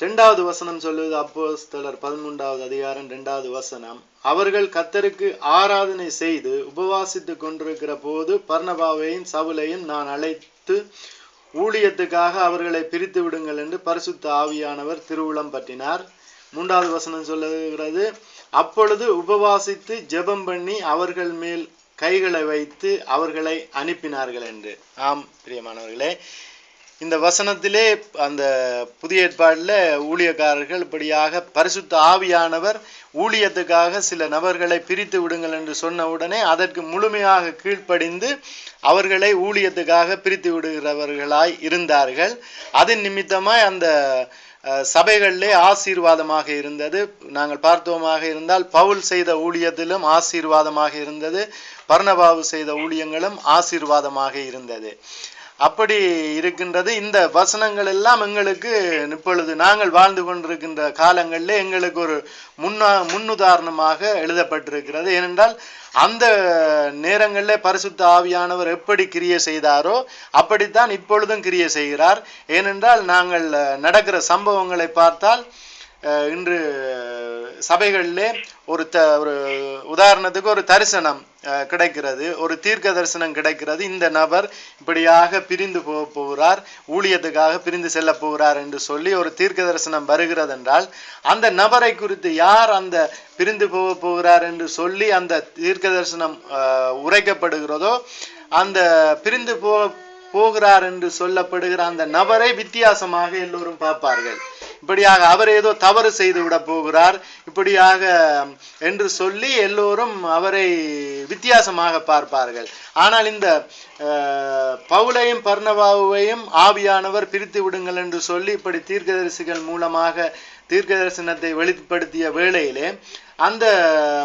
ரெண்டாவது வசனம் சொல்லுவது அப்போஸ்தலர் பதிமூன்றாவது அதிகாரம் ரெண்டாவது வசனம். அவர்கள் கத்தருக்கு ஆராதனை செய்து உபவாசித்துக் கொண்டிருக்கிற போது பர்ணபாவையும் சவுலையும் நான் அழைத்து ஊழியத்துக்காக அவர்களை பிரித்து விடுங்கள் என்று பரிசுத்த ஆவியானவர் திருவுளம் பற்றினார். மூன்றாவது வசனம் சொல்லுகிறது அப்பொழுது உபவாசித்து ஜெபம் பண்ணி அவர்கள் மேல் கைகளை வைத்து அவர்களை அனுப்பினார்கள் என்று. ஆம் பிரியமானவர்களே இந்த வசனத்திலே அந்த புதிய ஏற்பாடில் ஊழியக்காரர்கள் இப்படியாக பரிசுத்த ஆவியானவர் ஊழியத்துக்காக சில நபர்களை பிரித்து விடுங்கள் என்று சொன்ன உடனே அதற்கு முழுமையாக கீழ்ப்படிந்து அவர்களை ஊழியத்துக்காக பிரித்து விடுகிறவர்களாய் இருந்தார்கள். அதன் நிமித்தமாய் அந்த சபைகளிலே ஆசீர்வாதமாக இருந்தது. நாங்கள் பார்த்தோமாக இருந்தால் பவுல் செய்த ஊழியத்திலும் ஆசீர்வாதமாக இருந்தது. பர்ணபாவு செய்த ஊழியங்களும் ஆசீர்வாதமாக இருந்தது. அப்படி இருக்கின்றது. இந்த வசனங்கள் எல்லாம் எங்களுக்கு இப்பொழுது நாங்கள் வாழ்ந்து கொண்டிருக்கின்ற காலங்களில் எங்களுக்கு ஒரு முன்னா முன்னுதாரணமாக எழுதப்பட்டிருக்கிறது. ஏனென்றால் அந்த நேரங்களில் பரிசுத்த ஆவியானவர் எப்படி கிரியை செய்தாரோ அப்படித்தான் இப்பொழுதும் கிரியை செய்கிறார். ஏனென்றால் நாங்கள் நடக்கிற சம்பவங்களை பார்த்தால் இன்று சபைகளிலே ஒரு த ஒரு உதாரணத்துக்கு ஒரு தரிசனம் கிடைக்கிறது. ஒரு தீர்க்க தரிசனம் கிடைக்கிறது. இந்த நபர் இப்படியாக பிரிந்து போக போகிறார். ஊழியத்துக்காக பிரிந்து செல்ல போகிறார் என்று சொல்லி ஒரு தீர்க்க தரிசனம் வருகிறது என்றால் அந்த நபரை குறித்து யார் அந்த பிரிந்து போக போகிறார் என்று சொல்லி அந்த தீர்க்க தரிசனம் உரைக்கப்படுகிறதோ அந்த பிரிந்து போக போகிறார் என்று சொல்லப்படுகிற அந்த நபரை வித்தியாசமாக எல்லோரும் பார்ப்பார்கள். இப்படியாக அவர் ஏதோ தவறு செய்து விட போகிறார். இப்படியாக என்று சொல்லி எல்லோரும் அவரை வித்தியாசமாக பார்ப்பார்கள். ஆனால் இந்த பவுலையும் பர்ணபாவையும் ஆவியானவர் பிரித்து விடுங்கள் என்று சொல்லி இப்படி தீர்க்கதரிசிகள் மூலமாக தீர்க்க தரிசனத்தை வெளிப்படுத்திய வேளையிலே அந்த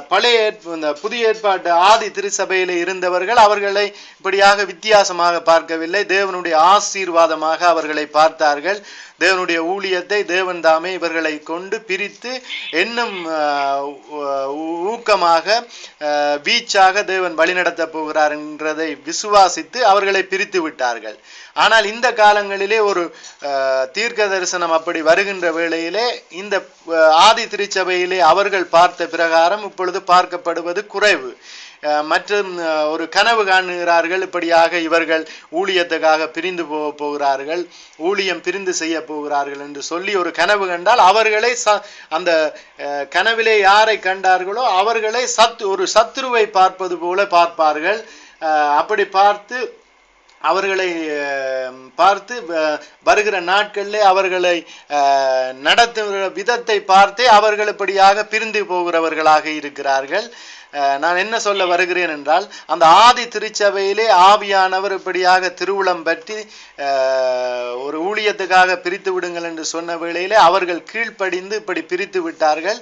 பழைய ஏற்ப- இந்த புதிய ஏற்பாட்டு ஆதி திருச்சபையில் இருந்தவர்கள் அவர்களை இப்படியாக வித்தியாசமாக பார்க்கவில்லை. தேவனுடைய ஆசீர்வாதமாக அவர்களை பார்த்தார்கள். தேவனுடைய ஊழியத்தை தேவன் தாமே இவர்களை கொண்டு பிரித்து இன்னும் ஊக்கமாக வீச்சாக தேவன் வழிநடத்த போகிறார் என்றதை விசுவாசித்து அவர்களை பிரித்து விட்டார்கள். ஆனால் இந்த காலங்களிலே ஒரு தீர்க்க தரிசனம் அப்படி வருகின்ற வேளையிலே இந்த ஆதி திருச்சபையிலே அவர்கள் பார்த்த பிரகாரம் இப்பொழுது பார்க்கப்படுவது குறைவு. மற்றும் ஒரு கனவு காணுகிறார்கள். இப்படியாக இவர்கள் ஊழியத்துக்காக பிரிந்து போக போகிறார்கள். ஊழியம் பிரிந்து செய்ய போகிறார்கள் என்று சொல்லி ஒரு கனவு கண்டால் அவர்களை ச அந்த கனவிலே யாரை கண்டார்களோ அவர்களை சத் ஒரு சத்துருவை பார்ப்பது போல பார்ப்பார்கள். அப்படி பார்த்து அவர்களை அஹ், பார்த்து வருகிற நாட்களிலே அவர்களை அஹ், நடத்துகிற விதத்தை பார்த்தே அவர்கள் இப்படியாக பிரிந்து போகிறவர்களாக இருக்கிறார்கள். நான் என்ன சொல்ல வருகிறேன் என்றால் அந்த ஆதி திருச்சபையிலே ஆவியானவர் இப்படியாக திருவுளம் பற்றி ஒரு ஊழியத்துக்காக பிரித்து விடுங்கள் என்று சொன்ன வேளையிலே அவர்கள் கீழ்ப்படிந்து இப்படி பிரித்து விட்டார்கள்.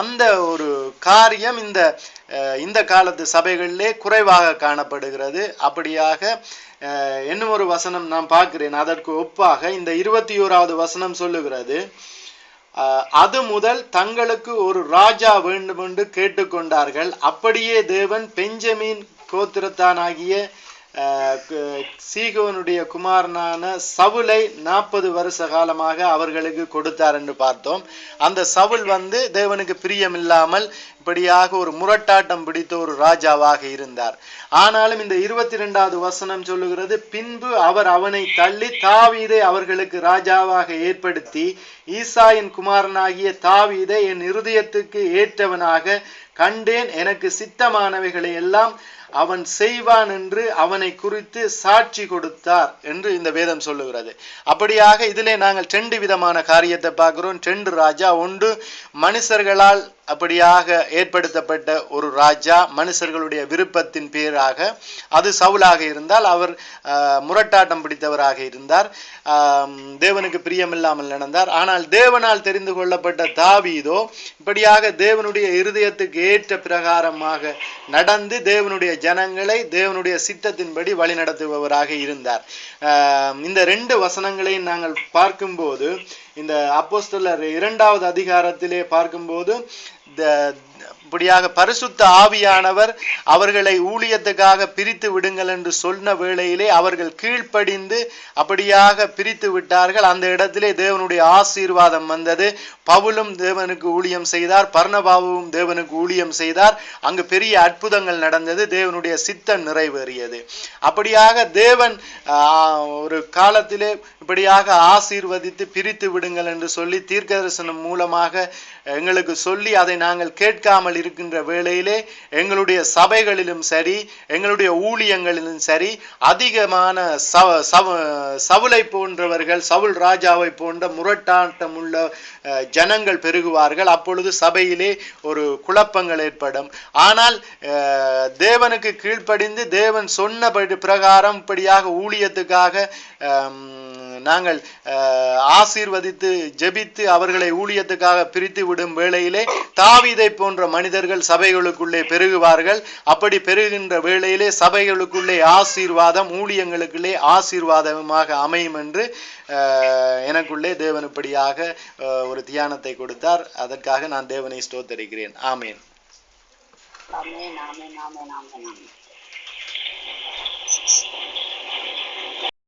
அந்த ஒரு காரியம் இந்த இந்த காலத்து சபைகளிலே குறைவாக காணப்படுகிறது. அப்படியாக இன்னும் ஒரு வசனம் நான் பார்க்கிறேன். அதற்கு ஒப்பாக இந்த இருபத்தி ஓராவது வசனம் சொல்லுகிறது. அது முதல் தங்களுக்கு ஒரு ராஜா வேண்டும் என்று கேட்டுக்கொண்டார்கள். அப்படியே தேவன் பெஞ்சமின் கோத்திரத்தானாகிய சீகோனுடைய குமாரனான சவுலை நாற்பது வருஷ காலமாக அவர்களுக்கு கொடுத்தார் என்று பார்த்தோம். அந்த சவுல் வந்து தேவனுக்கு பிரியமில்லாமல் இப்படியாக ஒரு முரட்டாட்டம் பிடித்த ஒரு ராஜாவாக இருந்தார். ஆனாலும் இந்த இருபத்தி ரெண்டாவது வசனம் சொல்லுகிறது பின்பு அவர் அவனை தள்ளி தாவீதை அவர்களுக்கு ராஜாவாக ஏற்படுத்தி ஈசாயின் குமாரனாகிய தாவீதை என் இருதயத்துக்கு ஏற்றவனாக கண்டேன் எனக்கு சித்தமானவைகளை எல்லாம் அவன் செய்வான் என்று அவனை குறித்து சாட்சி கொடுத்தார் என்று இந்த வேதம் சொல்லுகிறது. அப்படியாக இதிலே நாங்கள் ரெண்டு விதமான காரியத்தை பார்க்கிறோம். ரெண்டு ராஜா ஒன்று மனுஷர்களால் அப்படியாக ஏற்படுத்தப்பட்ட ஒரு ராஜா மனுஷர்களுடைய விருப்பத்தின் பேராக அது சவுலாக இருந்தால் அவர் முரட்டாட்டம் பிடித்தவராக இருந்தார். தேவனுக்கு பிரியமில்லாமல் நடந்தார். ஆனால் தேவனால் தெரிந்து கொள்ளப்பட்ட தாவீதோ இப்படியாக தேவனுடைய இருதயத்துக்கு ஏற்ற பிரகாரமாக நடந்து தேவனுடைய ஜனங்களை தேவனுடைய சித்தத்தின்படி வழிநடத்துபவராக இருந்தார். இந்த ரெண்டு வசனங்களையும் நாங்கள் பார்க்கும்போது இந்த அப்போஸ்தலர் இரண்டாவது அதிகாரத்திலே பார்க்கும்போது இந்த இப்படியாக பரிசுத்த ஆவியானவர் அவர்களை ஊழியத்துக்காக பிரித்து விடுங்கள் என்று சொன்ன வேளையிலே அவர்கள் கீழ்ப்படிந்து அப்படியாக பிரித்து விட்டார்கள். அந்த இடத்திலே தேவனுடைய ஆசீர்வாதம் வந்தது. பவுலும் தேவனுக்கு ஊழியம் செய்தார். பர்ணபாபுவும் தேவனுக்கு ஊழியம் செய்தார். அங்கு பெரிய அற்புதங்கள் நடந்தது. தேவனுடைய சித்தம் நிறைவேறியது. அப்படியாக தேவன் ஒரு காலத்திலே இப்படியாக ஆசீர்வதித்து பிரித்து விடுங்கள் என்று சொல்லி தீர்க்கதரிசனம் மூலமாக எங்களுக்கு சொல்லி அதை நாங்கள் கேட்காமல் இருக்கின்ற வேளையிலே எங்களுடைய சபைகளிலும் சரி எங்களுடைய ஊழியங்களிலும் சரி அதிகமான சவ சவ சவுளை போன்றவர்கள் சவுல் ராஜாவை போன்ற முரட்டாட்டம் உள்ள ஜனங்கள் பெருகுவார்கள். அப்பொழுது சபையிலே ஒரு குழப்பங்கள் ஏற்படும். ஆனால் தேவனுக்கு கீழ்ப்படிந்து தேவன் சொன்னபடி பிரகாரம் இப்படியாக ஊழியத்துக்காக நாங்கள் ஆசீர்வதித்து ஜெபித்து அவர்களை ஊழியத்துக்காக பிரித்து விடும் வேளையிலே தாவிதை போன்ற மனிதர்கள் சபைகளுக்குள்ளே பெருகுவார்கள். அப்படி பெருகின்ற வேளையிலே சபைகளுக்குள்ளே ஆசீர்வாதம் ஊழியங்களுக்குள்ளே ஆசீர்வாதமாக அமையும் என்று எனக்குள்ளே தேவன் இப்படியாக ஒரு தியானத்தை கொடுத்தார். அதற்காக நான் தேவனை ஸ்தோத்தரிக்கிறேன். ஆமேன். ஆமென் ஆமென் ஆமென் ஆமென்.